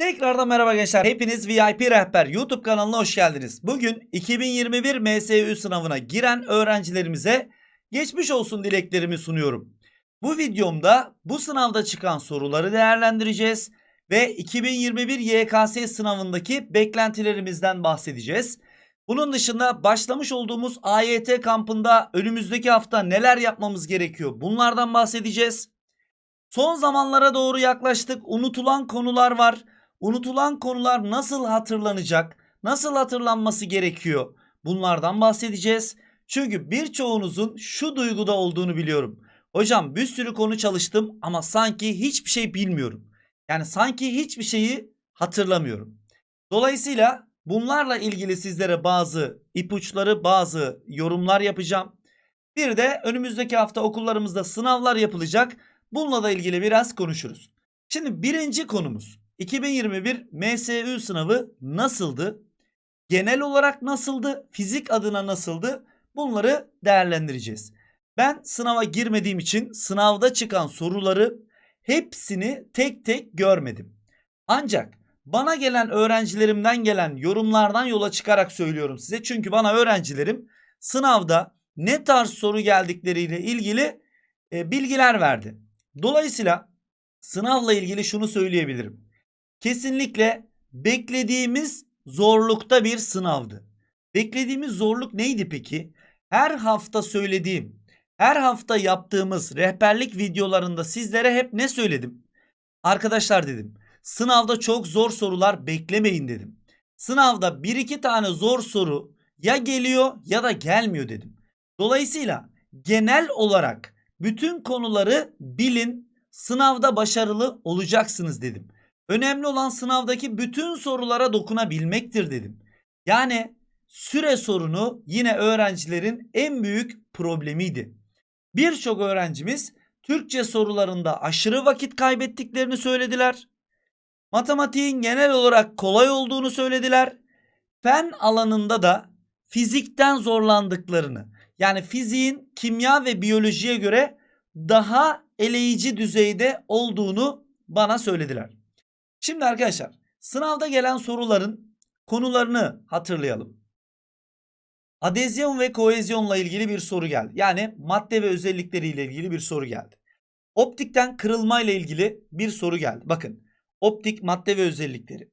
Tekrardan merhaba gençler. Hepiniz VIP Rehber YouTube kanalına hoş geldiniz. Bugün 2021 MSÜ sınavına giren öğrencilerimize geçmiş olsun dileklerimi sunuyorum. Bu videomda bu sınavda çıkan soruları değerlendireceğiz ve 2021 YKS sınavındaki beklentilerimizden bahsedeceğiz. Bunun dışında başlamış olduğumuz AYT kampında önümüzdeki hafta neler yapmamız gerekiyor bunlardan bahsedeceğiz. Son zamanlara doğru yaklaştık. Unutulan konular var. Unutulan konular nasıl hatırlanacak? Nasıl hatırlanması gerekiyor? Bunlardan bahsedeceğiz. Çünkü birçoğunuzun şu duyguda olduğunu biliyorum. Hocam bir sürü konu çalıştım ama sanki hiçbir şey bilmiyorum. Yani sanki hiçbir şeyi hatırlamıyorum. Dolayısıyla bunlarla ilgili sizlere bazı ipuçları, bazı yorumlar yapacağım. Bir de önümüzdeki hafta okullarımızda sınavlar yapılacak. Bununla da ilgili biraz konuşuruz. Şimdi birinci konumuz 2021 MSÜ sınavı nasıldı? Genel olarak nasıldı? Fizik adına nasıldı? Bunları değerlendireceğiz. Ben sınava girmediğim için sınavda çıkan soruları hepsini tek tek görmedim. Ancak bana gelen öğrencilerimden gelen yorumlardan yola çıkarak söylüyorum size. Çünkü bana öğrencilerim sınavda ne tarz soru geldikleriyle ilgili e, bilgiler verdi. Dolayısıyla sınavla ilgili şunu söyleyebilirim. Kesinlikle beklediğimiz zorlukta bir sınavdı. Beklediğimiz zorluk neydi peki? Her hafta söylediğim, her hafta yaptığımız rehberlik videolarında sizlere hep ne söyledim? Arkadaşlar dedim, sınavda çok zor sorular beklemeyin dedim. Sınavda bir iki tane zor soru ya geliyor ya da gelmiyor dedim. Dolayısıyla genel olarak bütün konuları bilin, sınavda başarılı olacaksınız dedim. Önemli olan sınavdaki bütün sorulara dokunabilmektir dedim. Yani süre sorunu yine öğrencilerin en büyük problemiydi. Birçok öğrencimiz Türkçe sorularında aşırı vakit kaybettiklerini söylediler. Matematiğin genel olarak kolay olduğunu söylediler. Fen alanında da fizikten zorlandıklarını yani fiziğin kimya ve biyolojiye göre daha eleyici düzeyde olduğunu bana söylediler. Şimdi arkadaşlar sınavda gelen soruların konularını hatırlayalım. Adezyon ve koezyonla ilgili bir soru geldi. Yani madde ve özellikleriyle ilgili bir soru geldi. Optikten kırılma ile ilgili bir soru geldi. Bakın optik madde ve özellikleri.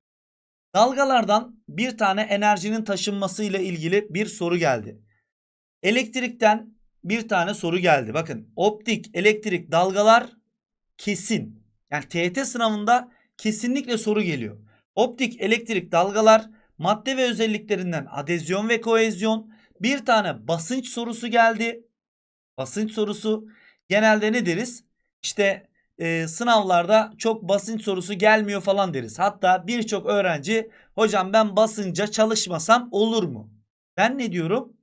Dalgalardan bir tane enerjinin taşınması ile ilgili bir soru geldi. Elektrikten bir tane soru geldi. Bakın optik, elektrik, dalgalar kesin. Yani TET sınavında kesinlikle soru geliyor. Optik, elektrik, dalgalar, madde ve özelliklerinden adezyon ve koezyon, bir tane basınç sorusu geldi. Basınç sorusu genelde ne deriz? İşte e, sınavlarda çok basınç sorusu gelmiyor falan deriz. Hatta birçok öğrenci hocam ben basınca çalışmasam olur mu? Ben ne diyorum?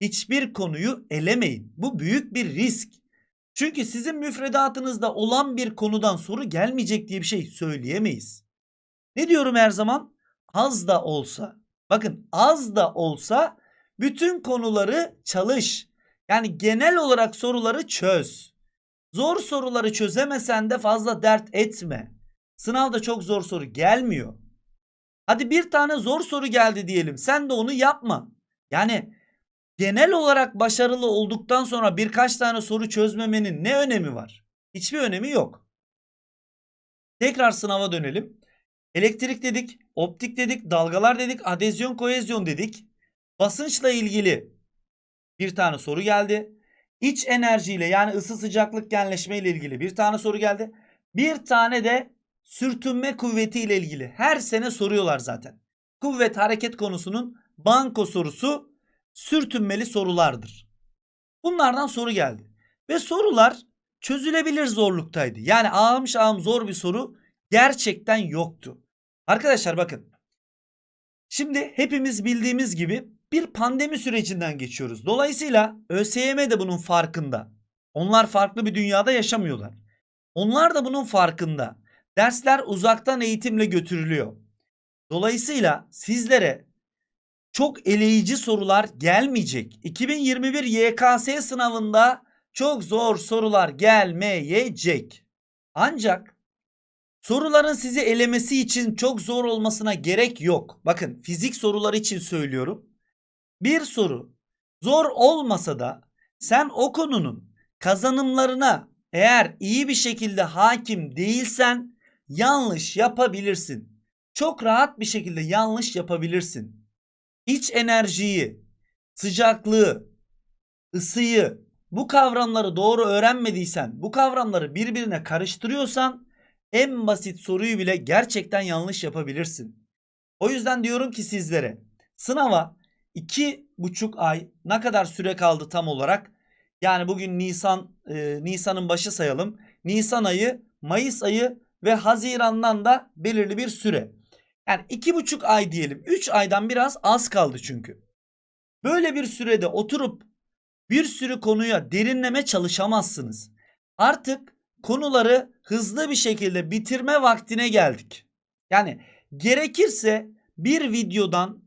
Hiçbir konuyu elemeyin. Bu büyük bir risk. Çünkü sizin müfredatınızda olan bir konudan soru gelmeyecek diye bir şey söyleyemeyiz. Ne diyorum her zaman? Az da olsa. Bakın az da olsa bütün konuları çalış. Yani genel olarak soruları çöz. Zor soruları çözemesen de fazla dert etme. Sınavda çok zor soru gelmiyor. Hadi bir tane zor soru geldi diyelim. Sen de onu yapma. Yani genel olarak başarılı olduktan sonra birkaç tane soru çözmemenin ne önemi var? Hiçbir önemi yok. Tekrar sınava dönelim. Elektrik dedik, optik dedik, dalgalar dedik, adezyon, koezyon dedik. Basınçla ilgili bir tane soru geldi. İç enerjiyle yani ısı sıcaklık genleşme ile ilgili bir tane soru geldi. Bir tane de sürtünme kuvveti ile ilgili her sene soruyorlar zaten. Kuvvet hareket konusunun banko sorusu sürtünmeli sorulardır. Bunlardan soru geldi. Ve sorular çözülebilir zorluktaydı. Yani ağım şahım zor bir soru gerçekten yoktu. Arkadaşlar bakın. Şimdi hepimiz bildiğimiz gibi bir pandemi sürecinden geçiyoruz. Dolayısıyla ÖSYM de bunun farkında. Onlar farklı bir dünyada yaşamıyorlar. Onlar da bunun farkında. Dersler uzaktan eğitimle götürülüyor. Dolayısıyla sizlere çok eleyici sorular gelmeyecek. 2021 YKS sınavında çok zor sorular gelmeyecek. Ancak Soruların sizi elemesi için çok zor olmasına gerek yok. Bakın fizik soruları için söylüyorum. Bir soru zor olmasa da sen o konunun kazanımlarına eğer iyi bir şekilde hakim değilsen yanlış yapabilirsin. Çok rahat bir şekilde yanlış yapabilirsin. İç enerjiyi, sıcaklığı, ısıyı bu kavramları doğru öğrenmediysen, bu kavramları birbirine karıştırıyorsan en basit soruyu bile gerçekten yanlış yapabilirsin. O yüzden diyorum ki sizlere sınava iki buçuk ay ne kadar süre kaldı tam olarak? Yani bugün Nisan e, Nisan'ın başı sayalım. Nisan ayı, Mayıs ayı ve Haziran'dan da belirli bir süre. Yani iki buçuk ay diyelim. Üç aydan biraz az kaldı çünkü. Böyle bir sürede oturup bir sürü konuya derinleme çalışamazsınız. Artık konuları hızlı bir şekilde bitirme vaktine geldik. Yani gerekirse bir videodan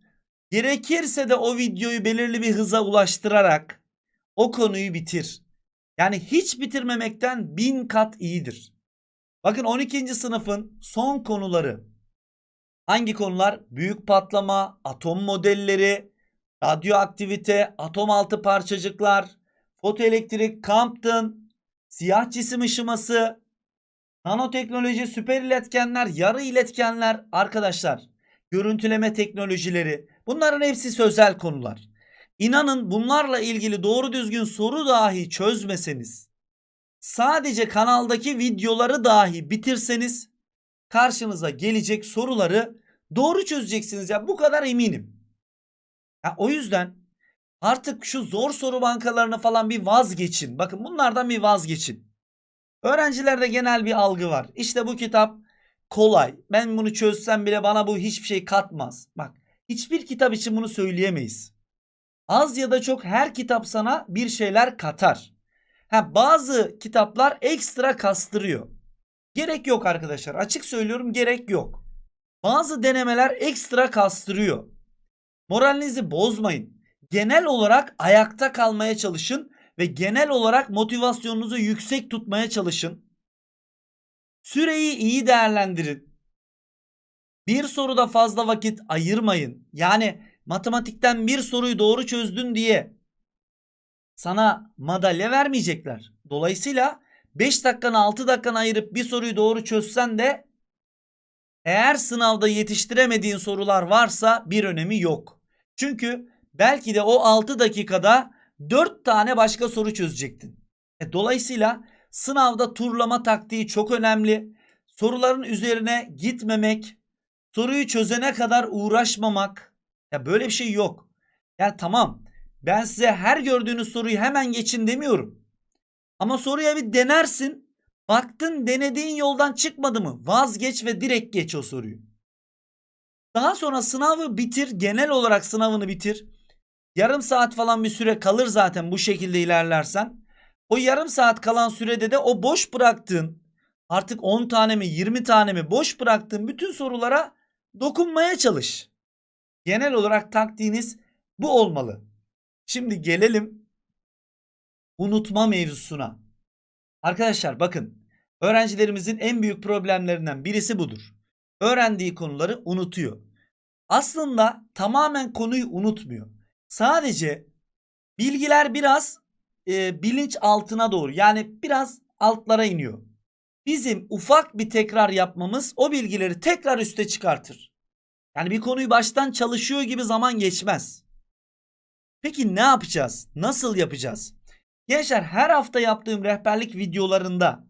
gerekirse de o videoyu belirli bir hıza ulaştırarak o konuyu bitir. Yani hiç bitirmemekten bin kat iyidir. Bakın 12. sınıfın son konuları. Hangi konular? Büyük patlama, atom modelleri, radyoaktivite, atom altı parçacıklar, fotoelektrik, Compton, siyah cisim ışıması, nanoteknoloji, süper iletkenler, yarı iletkenler arkadaşlar, görüntüleme teknolojileri bunların hepsi sözel konular. İnanın bunlarla ilgili doğru düzgün soru dahi çözmeseniz, sadece kanaldaki videoları dahi bitirseniz karşınıza gelecek soruları doğru çözeceksiniz ya bu kadar eminim. Ya o yüzden artık şu zor soru bankalarını falan bir vazgeçin. Bakın bunlardan bir vazgeçin. Öğrencilerde genel bir algı var. İşte bu kitap kolay. Ben bunu çözsem bile bana bu hiçbir şey katmaz. Bak hiçbir kitap için bunu söyleyemeyiz. Az ya da çok her kitap sana bir şeyler katar. Ha, bazı kitaplar ekstra kastırıyor. Gerek yok arkadaşlar. Açık söylüyorum gerek yok. Bazı denemeler ekstra kastırıyor. Moralinizi bozmayın. Genel olarak ayakta kalmaya çalışın ve genel olarak motivasyonunuzu yüksek tutmaya çalışın. Süreyi iyi değerlendirin. Bir soruda fazla vakit ayırmayın. Yani matematikten bir soruyu doğru çözdün diye sana madalya vermeyecekler. Dolayısıyla 5 dakikanı 6 dakikanı ayırıp bir soruyu doğru çözsen de eğer sınavda yetiştiremediğin sorular varsa bir önemi yok. Çünkü belki de o 6 dakikada 4 tane başka soru çözecektin. E, dolayısıyla sınavda turlama taktiği çok önemli. Soruların üzerine gitmemek, soruyu çözene kadar uğraşmamak. Ya böyle bir şey yok. Yani tamam ben size her gördüğünüz soruyu hemen geçin demiyorum. Ama soruya bir denersin. Baktın denediğin yoldan çıkmadı mı? Vazgeç ve direkt geç o soruyu. Daha sonra sınavı bitir. Genel olarak sınavını bitir. Yarım saat falan bir süre kalır zaten bu şekilde ilerlersen. O yarım saat kalan sürede de o boş bıraktığın artık 10 tane mi 20 tane mi boş bıraktığın bütün sorulara dokunmaya çalış. Genel olarak taktiğiniz bu olmalı. Şimdi gelelim unutma mevzusuna. Arkadaşlar bakın öğrencilerimizin en büyük problemlerinden birisi budur. Öğrendiği konuları unutuyor. Aslında tamamen konuyu unutmuyor. Sadece bilgiler biraz e, bilinç altına doğru yani biraz altlara iniyor. Bizim ufak bir tekrar yapmamız o bilgileri tekrar üste çıkartır. Yani bir konuyu baştan çalışıyor gibi zaman geçmez. Peki ne yapacağız? Nasıl yapacağız? Gençler her hafta yaptığım rehberlik videolarında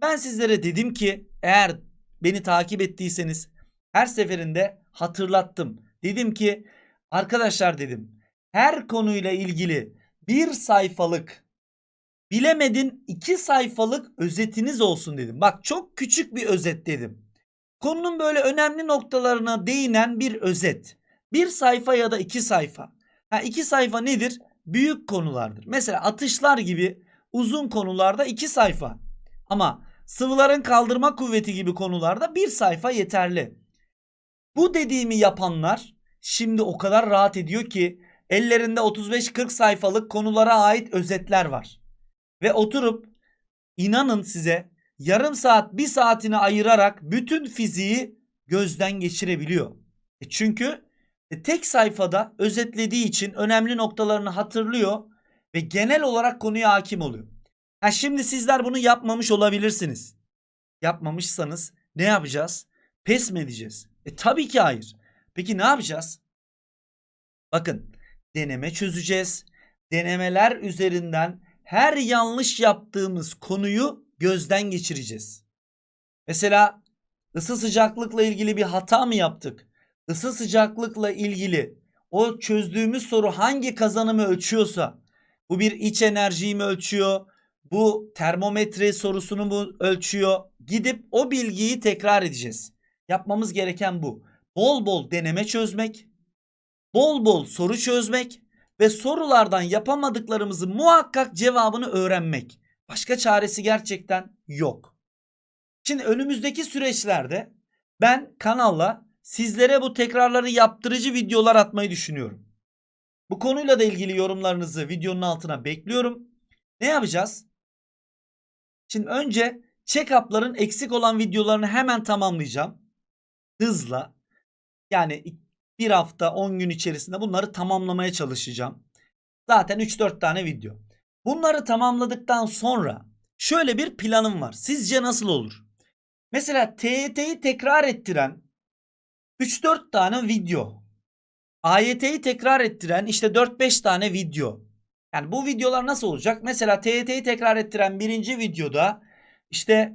ben sizlere dedim ki eğer beni takip ettiyseniz her seferinde hatırlattım. Dedim ki arkadaşlar dedim her konuyla ilgili bir sayfalık bilemedin iki sayfalık özetiniz olsun dedim. Bak çok küçük bir özet dedim. Konunun böyle önemli noktalarına değinen bir özet. Bir sayfa ya da iki sayfa. Ha iki sayfa nedir? Büyük konulardır. Mesela atışlar gibi uzun konularda iki sayfa. Ama sıvıların kaldırma kuvveti gibi konularda bir sayfa yeterli. Bu dediğimi yapanlar şimdi o kadar rahat ediyor ki ellerinde 35-40 sayfalık konulara ait özetler var. Ve oturup inanın size yarım saat bir saatini ayırarak bütün fiziği gözden geçirebiliyor. E çünkü tek sayfada özetlediği için önemli noktalarını hatırlıyor ve genel olarak konuya hakim oluyor. Ha şimdi sizler bunu yapmamış olabilirsiniz. Yapmamışsanız ne yapacağız? Pes mi edeceğiz? E tabii ki hayır. Peki ne yapacağız? Bakın deneme çözeceğiz. Denemeler üzerinden her yanlış yaptığımız konuyu gözden geçireceğiz. Mesela ısı sıcaklıkla ilgili bir hata mı yaptık? Isı sıcaklıkla ilgili o çözdüğümüz soru hangi kazanımı ölçüyorsa bu bir iç enerjiyi mi ölçüyor? Bu termometre sorusunu mu ölçüyor? Gidip o bilgiyi tekrar edeceğiz. Yapmamız gereken bu. Bol bol deneme çözmek, bol bol soru çözmek ve sorulardan yapamadıklarımızı muhakkak cevabını öğrenmek. Başka çaresi gerçekten yok. Şimdi önümüzdeki süreçlerde ben kanalla sizlere bu tekrarları yaptırıcı videolar atmayı düşünüyorum. Bu konuyla da ilgili yorumlarınızı videonun altına bekliyorum. Ne yapacağız? Şimdi önce check-up'ların eksik olan videolarını hemen tamamlayacağım. Hızla. Yani bir hafta 10 gün içerisinde bunları tamamlamaya çalışacağım. Zaten 3-4 tane video. Bunları tamamladıktan sonra şöyle bir planım var. Sizce nasıl olur? Mesela TYT'yi tekrar ettiren 3-4 tane video. AYT'yi tekrar ettiren işte 4-5 tane video. Yani bu videolar nasıl olacak? Mesela TYT'yi tekrar ettiren birinci videoda işte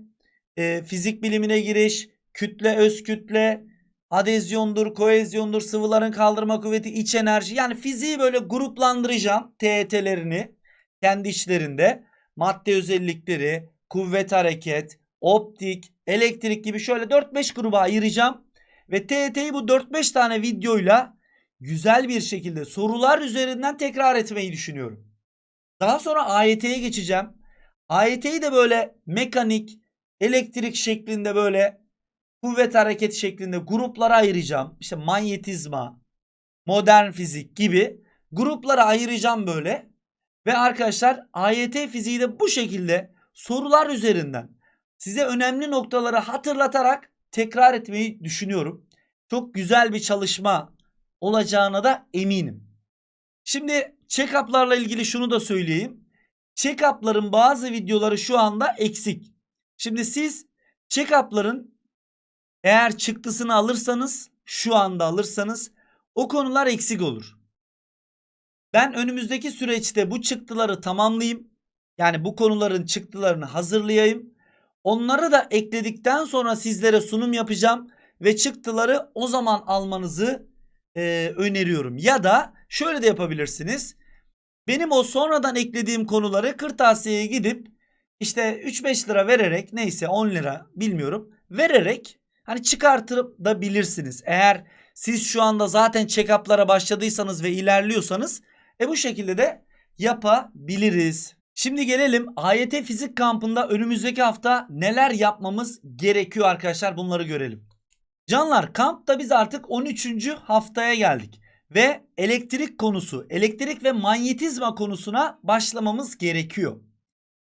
e, fizik bilimine giriş, kütle, öz kütle, adezyondur, koezyondur, sıvıların kaldırma kuvveti, iç enerji. Yani fiziği böyle gruplandıracağım TET'lerini kendi içlerinde. Madde özellikleri, kuvvet hareket, optik, elektrik gibi şöyle 4-5 gruba ayıracağım. Ve TET'yi bu 4-5 tane videoyla güzel bir şekilde sorular üzerinden tekrar etmeyi düşünüyorum. Daha sonra AYT'ye geçeceğim. AYT'yi de böyle mekanik, elektrik şeklinde böyle kuvvet hareket şeklinde gruplara ayıracağım. İşte manyetizma, modern fizik gibi gruplara ayıracağım böyle. Ve arkadaşlar AYT fiziği de bu şekilde sorular üzerinden size önemli noktaları hatırlatarak tekrar etmeyi düşünüyorum. Çok güzel bir çalışma olacağına da eminim. Şimdi check-up'larla ilgili şunu da söyleyeyim. Check-up'ların bazı videoları şu anda eksik. Şimdi siz check-up'ların eğer çıktısını alırsanız şu anda alırsanız o konular eksik olur. Ben önümüzdeki süreçte bu çıktıları tamamlayayım. Yani bu konuların çıktılarını hazırlayayım. Onları da ekledikten sonra sizlere sunum yapacağım ve çıktıları o zaman almanızı e, öneriyorum. Ya da şöyle de yapabilirsiniz. Benim o sonradan eklediğim konuları kırtasiyeye gidip işte 3-5 lira vererek neyse 10 lira bilmiyorum vererek hani çıkartırıp da bilirsiniz. Eğer siz şu anda zaten check-up'lara başladıysanız ve ilerliyorsanız e bu şekilde de yapabiliriz. Şimdi gelelim AYT fizik kampında önümüzdeki hafta neler yapmamız gerekiyor arkadaşlar bunları görelim. Canlar kampta biz artık 13. haftaya geldik ve elektrik konusu, elektrik ve manyetizma konusuna başlamamız gerekiyor.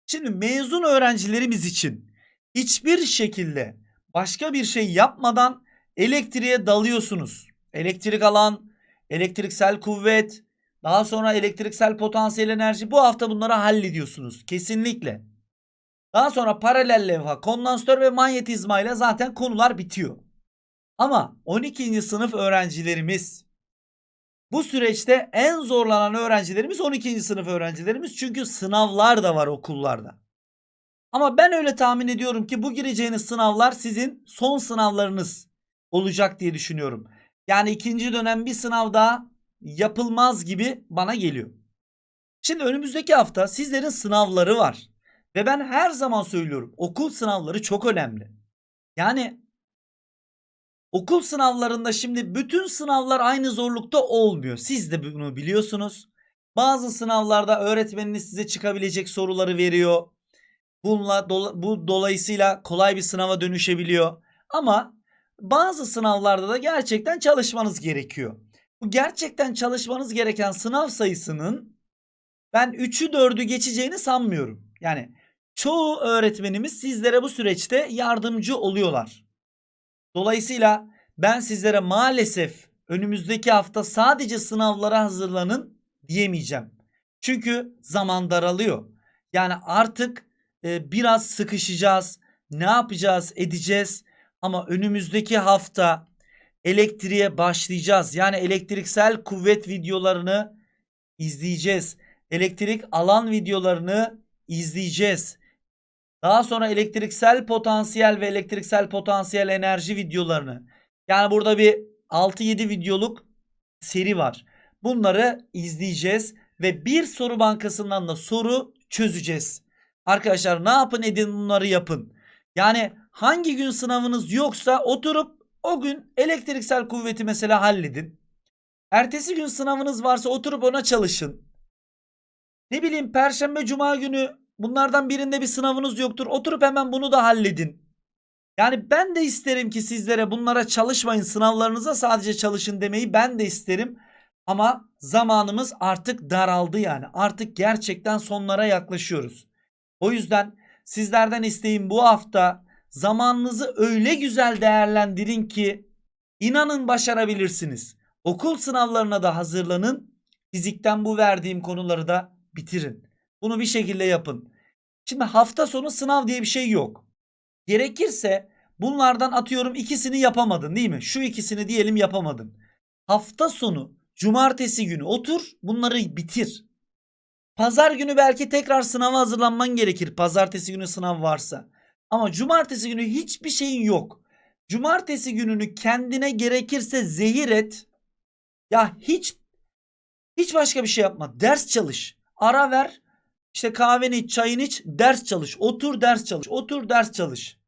Şimdi mezun öğrencilerimiz için hiçbir şekilde başka bir şey yapmadan elektriğe dalıyorsunuz. Elektrik alan, elektriksel kuvvet, daha sonra elektriksel potansiyel enerji bu hafta bunları hallediyorsunuz. Kesinlikle. Daha sonra paralel levha, kondansatör ve manyetizma ile zaten konular bitiyor. Ama 12. sınıf öğrencilerimiz bu süreçte en zorlanan öğrencilerimiz 12. sınıf öğrencilerimiz. Çünkü sınavlar da var okullarda. Ama ben öyle tahmin ediyorum ki bu gireceğiniz sınavlar sizin son sınavlarınız olacak diye düşünüyorum. Yani ikinci dönem bir sınav daha yapılmaz gibi bana geliyor. Şimdi önümüzdeki hafta sizlerin sınavları var. Ve ben her zaman söylüyorum okul sınavları çok önemli. Yani okul sınavlarında şimdi bütün sınavlar aynı zorlukta olmuyor. Siz de bunu biliyorsunuz. Bazı sınavlarda öğretmeniniz size çıkabilecek soruları veriyor. Bununla bu dolayısıyla kolay bir sınava dönüşebiliyor. Ama bazı sınavlarda da gerçekten çalışmanız gerekiyor. Gerçekten çalışmanız gereken sınav sayısının ben 3'ü 4'ü geçeceğini sanmıyorum. Yani çoğu öğretmenimiz sizlere bu süreçte yardımcı oluyorlar. Dolayısıyla ben sizlere maalesef önümüzdeki hafta sadece sınavlara hazırlanın diyemeyeceğim. Çünkü zaman daralıyor. Yani artık e, biraz sıkışacağız. Ne yapacağız, edeceğiz? Ama önümüzdeki hafta elektriğe başlayacağız. Yani elektriksel kuvvet videolarını izleyeceğiz. Elektrik alan videolarını izleyeceğiz. Daha sonra elektriksel potansiyel ve elektriksel potansiyel enerji videolarını. Yani burada bir 6-7 videoluk seri var. Bunları izleyeceğiz ve bir soru bankasından da soru çözeceğiz. Arkadaşlar ne yapın edin bunları yapın. Yani hangi gün sınavınız yoksa oturup o gün elektriksel kuvveti mesela halledin. Ertesi gün sınavınız varsa oturup ona çalışın. Ne bileyim perşembe cuma günü bunlardan birinde bir sınavınız yoktur. Oturup hemen bunu da halledin. Yani ben de isterim ki sizlere bunlara çalışmayın sınavlarınıza sadece çalışın demeyi ben de isterim. Ama zamanımız artık daraldı yani. Artık gerçekten sonlara yaklaşıyoruz. O yüzden sizlerden isteğim bu hafta zamanınızı öyle güzel değerlendirin ki inanın başarabilirsiniz. Okul sınavlarına da hazırlanın. Fizikten bu verdiğim konuları da bitirin. Bunu bir şekilde yapın. Şimdi hafta sonu sınav diye bir şey yok. Gerekirse bunlardan atıyorum ikisini yapamadın değil mi? Şu ikisini diyelim yapamadın. Hafta sonu cumartesi günü otur bunları bitir. Pazar günü belki tekrar sınava hazırlanman gerekir. Pazartesi günü sınav varsa. Ama cumartesi günü hiçbir şeyin yok. Cumartesi gününü kendine gerekirse zehir et. Ya hiç hiç başka bir şey yapma. Ders çalış. Ara ver. İşte kahveni iç, çayını iç, ders çalış. Otur ders çalış. Otur ders çalış.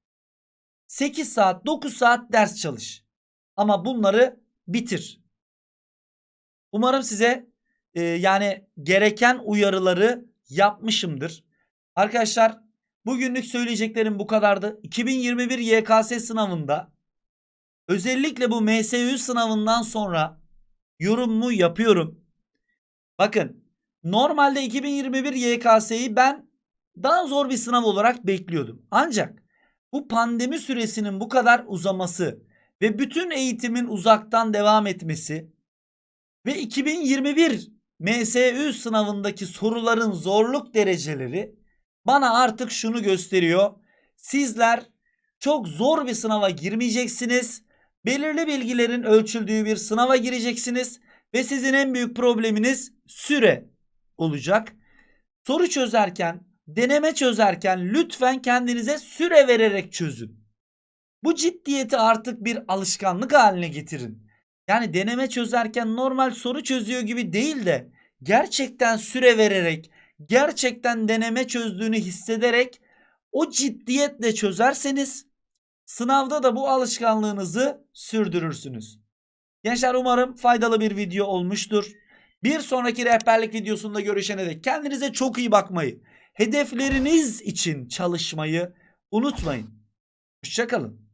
8 saat, 9 saat ders çalış. Ama bunları bitir. Umarım size e, yani gereken uyarıları yapmışımdır. Arkadaşlar bugünlük söyleyeceklerim bu kadardı. 2021 YKS sınavında özellikle bu MSÜ sınavından sonra yorumumu yapıyorum. Bakın normalde 2021 YKS'yi ben daha zor bir sınav olarak bekliyordum. Ancak bu pandemi süresinin bu kadar uzaması ve bütün eğitimin uzaktan devam etmesi ve 2021 MSÜ sınavındaki soruların zorluk dereceleri bana artık şunu gösteriyor. Sizler çok zor bir sınava girmeyeceksiniz. Belirli bilgilerin ölçüldüğü bir sınava gireceksiniz ve sizin en büyük probleminiz süre olacak. Soru çözerken, deneme çözerken lütfen kendinize süre vererek çözün. Bu ciddiyeti artık bir alışkanlık haline getirin. Yani deneme çözerken normal soru çözüyor gibi değil de gerçekten süre vererek, gerçekten deneme çözdüğünü hissederek o ciddiyetle çözerseniz sınavda da bu alışkanlığınızı sürdürürsünüz. Gençler umarım faydalı bir video olmuştur. Bir sonraki rehberlik videosunda görüşene dek kendinize çok iyi bakmayı, hedefleriniz için çalışmayı unutmayın. Hoşçakalın.